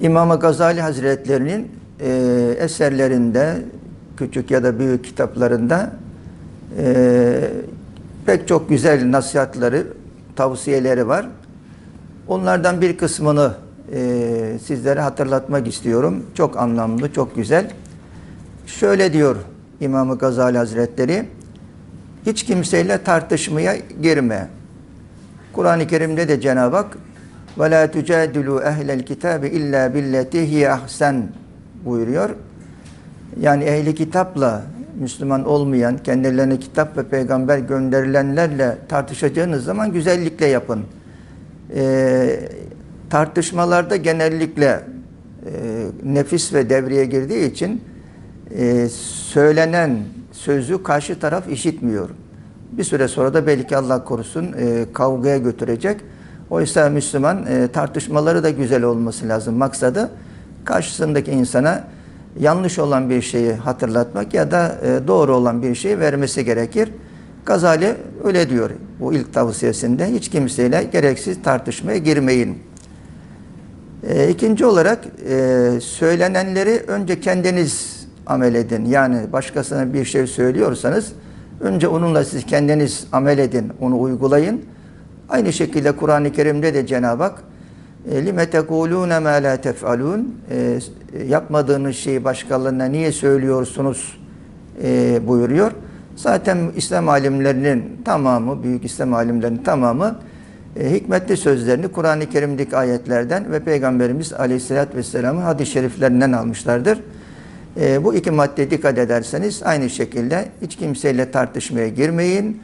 İmam Gazali Hazretlerinin e, eserlerinde, küçük ya da büyük kitaplarında e, pek çok güzel nasihatları, tavsiyeleri var. Onlardan bir kısmını e, sizlere hatırlatmak istiyorum. Çok anlamlı, çok güzel. Şöyle diyor İmam Gazali Hazretleri, hiç kimseyle tartışmaya girme. Kur'an-ı Kerim'de de Cenab-ı Hak ve la tucadilu ehlel kitabe illa billeti hiye ahsen buyuruyor. Yani ehli kitapla Müslüman olmayan, kendilerine kitap ve peygamber gönderilenlerle tartışacağınız zaman güzellikle yapın. Ee, tartışmalarda genellikle e, nefis ve devreye girdiği için e, söylenen sözü karşı taraf işitmiyor. Bir süre sonra da belki Allah korusun e, kavgaya götürecek. Oysa Müslüman e, tartışmaları da güzel olması lazım. Maksadı karşısındaki insana yanlış olan bir şeyi hatırlatmak ya da e, doğru olan bir şeyi vermesi gerekir. Gazali öyle diyor bu ilk tavsiyesinde. Hiç kimseyle gereksiz tartışmaya girmeyin. E, ikinci olarak e, söylenenleri önce kendiniz amel edin. Yani başkasına bir şey söylüyorsanız önce onunla siz kendiniz amel edin, onu uygulayın. Aynı şekilde Kur'an-ı Kerim'de de Cenab-ı Hak lime tekulune ma la tef'alun yapmadığınız şeyi başkalarına niye söylüyorsunuz e, buyuruyor. Zaten İslam alimlerinin tamamı, büyük İslam alimlerinin tamamı e, hikmetli sözlerini Kur'an-ı Kerim'deki ayetlerden ve Peygamberimiz Aleyhisselatü Vesselam'ın hadis-i şeriflerinden almışlardır. E, bu iki madde dikkat ederseniz aynı şekilde hiç kimseyle tartışmaya girmeyin,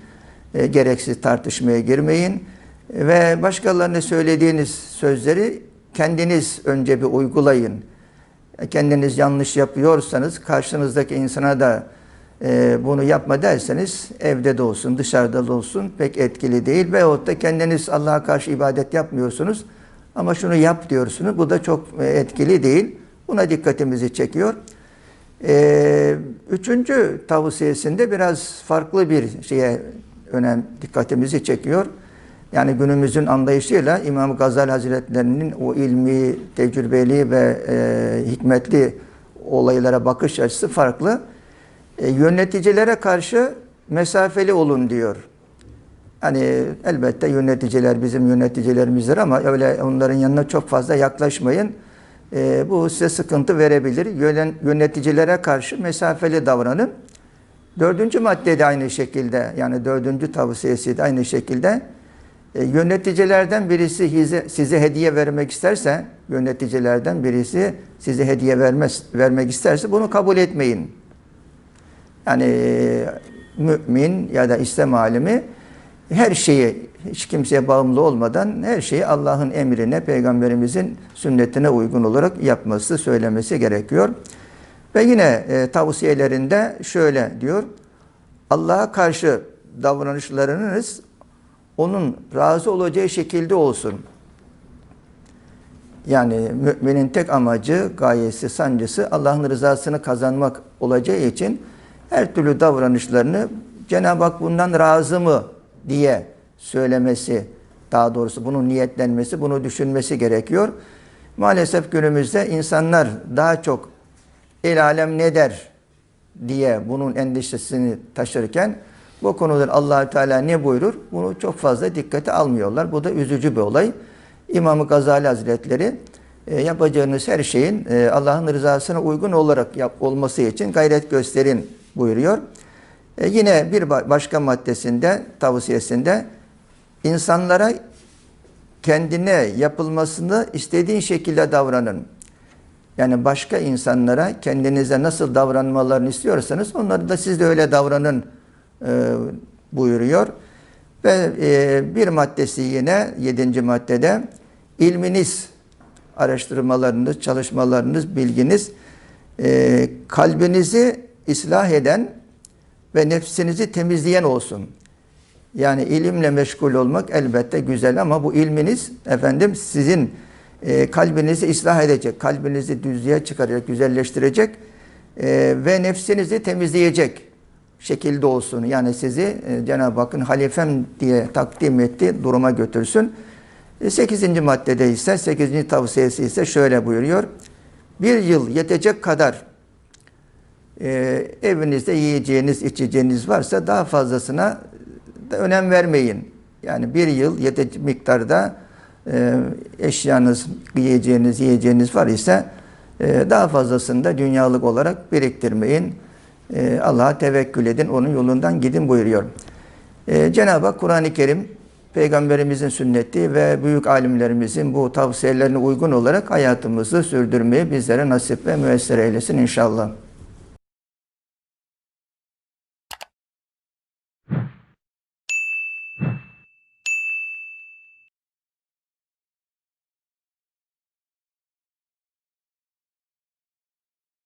gereksiz tartışmaya girmeyin ve başkalarına söylediğiniz sözleri kendiniz önce bir uygulayın. Kendiniz yanlış yapıyorsanız karşınızdaki insana da e, bunu yapma derseniz evde de olsun dışarıda da olsun pek etkili değil. Veyahut da kendiniz Allah'a karşı ibadet yapmıyorsunuz ama şunu yap diyorsunuz. Bu da çok e, etkili değil. Buna dikkatimizi çekiyor. E, üçüncü tavsiyesinde biraz farklı bir şeye önem dikkatimizi çekiyor. Yani günümüzün anlayışıyla İmam Gazali Hazretlerinin o ilmi, tecrübeli ve e, hikmetli olaylara bakış açısı farklı. E, yöneticilere karşı mesafeli olun diyor. Hani elbette yöneticiler bizim yöneticilerimizdir ama öyle onların yanına çok fazla yaklaşmayın. E, bu size sıkıntı verebilir. Yöneticilere karşı mesafeli davranın. Dördüncü madde de aynı şekilde yani dördüncü tavsiyesi de aynı şekilde e, yöneticilerden birisi size, size hediye vermek isterse, yöneticilerden birisi size hediye vermez, vermek isterse bunu kabul etmeyin. Yani mümin ya da İslam alimi her şeyi hiç kimseye bağımlı olmadan her şeyi Allah'ın emrine, peygamberimizin sünnetine uygun olarak yapması, söylemesi gerekiyor. Ve yine e, tavsiyelerinde şöyle diyor. Allah'a karşı davranışlarınız onun razı olacağı şekilde olsun. Yani müminin tek amacı, gayesi, sancısı Allah'ın rızasını kazanmak olacağı için her türlü davranışlarını Cenab-ı Hak bundan razı mı diye söylemesi, daha doğrusu bunun niyetlenmesi, bunu düşünmesi gerekiyor. Maalesef günümüzde insanlar daha çok el alem ne der diye bunun endişesini taşırken bu konuda allah Teala ne buyurur? Bunu çok fazla dikkate almıyorlar. Bu da üzücü bir olay. İmam Gazali Hazretleri e, yapacağınız her şeyin e, Allah'ın rızasına uygun olarak yap, olması için gayret gösterin buyuruyor. E, yine bir başka maddesinde, tavsiyesinde insanlara kendine yapılmasını istediğin şekilde davranın. Yani başka insanlara kendinize nasıl davranmalarını istiyorsanız onları da siz de öyle davranın buyuruyor. Ve e, bir maddesi yine yedinci maddede ilminiz, araştırmalarınız, çalışmalarınız, bilginiz e, kalbinizi ıslah eden ve nefsinizi temizleyen olsun. Yani ilimle meşgul olmak elbette güzel ama bu ilminiz efendim sizin e, kalbinizi ıslah edecek, kalbinizi düzlüğe çıkaracak, güzelleştirecek e, ve nefsinizi temizleyecek şekilde olsun. Yani sizi e, Cenab-ı Hakk'ın halifem diye takdim etti, duruma götürsün. E, 8. maddede ise 8. tavsiyesi ise şöyle buyuruyor. Bir yıl yetecek kadar e, evinizde yiyeceğiniz, içeceğiniz varsa daha fazlasına da önem vermeyin. Yani bir yıl yetecek miktarda e, eşyanız, yiyeceğiniz, yiyeceğiniz var ise e, daha fazlasını da dünyalık olarak biriktirmeyin. E, Allah'a tevekkül edin, onun yolundan gidin buyuruyor. E, Cenab-ı Hak Kur'an-ı Kerim Peygamberimizin sünneti ve büyük alimlerimizin bu tavsiyelerine uygun olarak hayatımızı sürdürmeyi bizlere nasip ve müessir eylesin inşallah.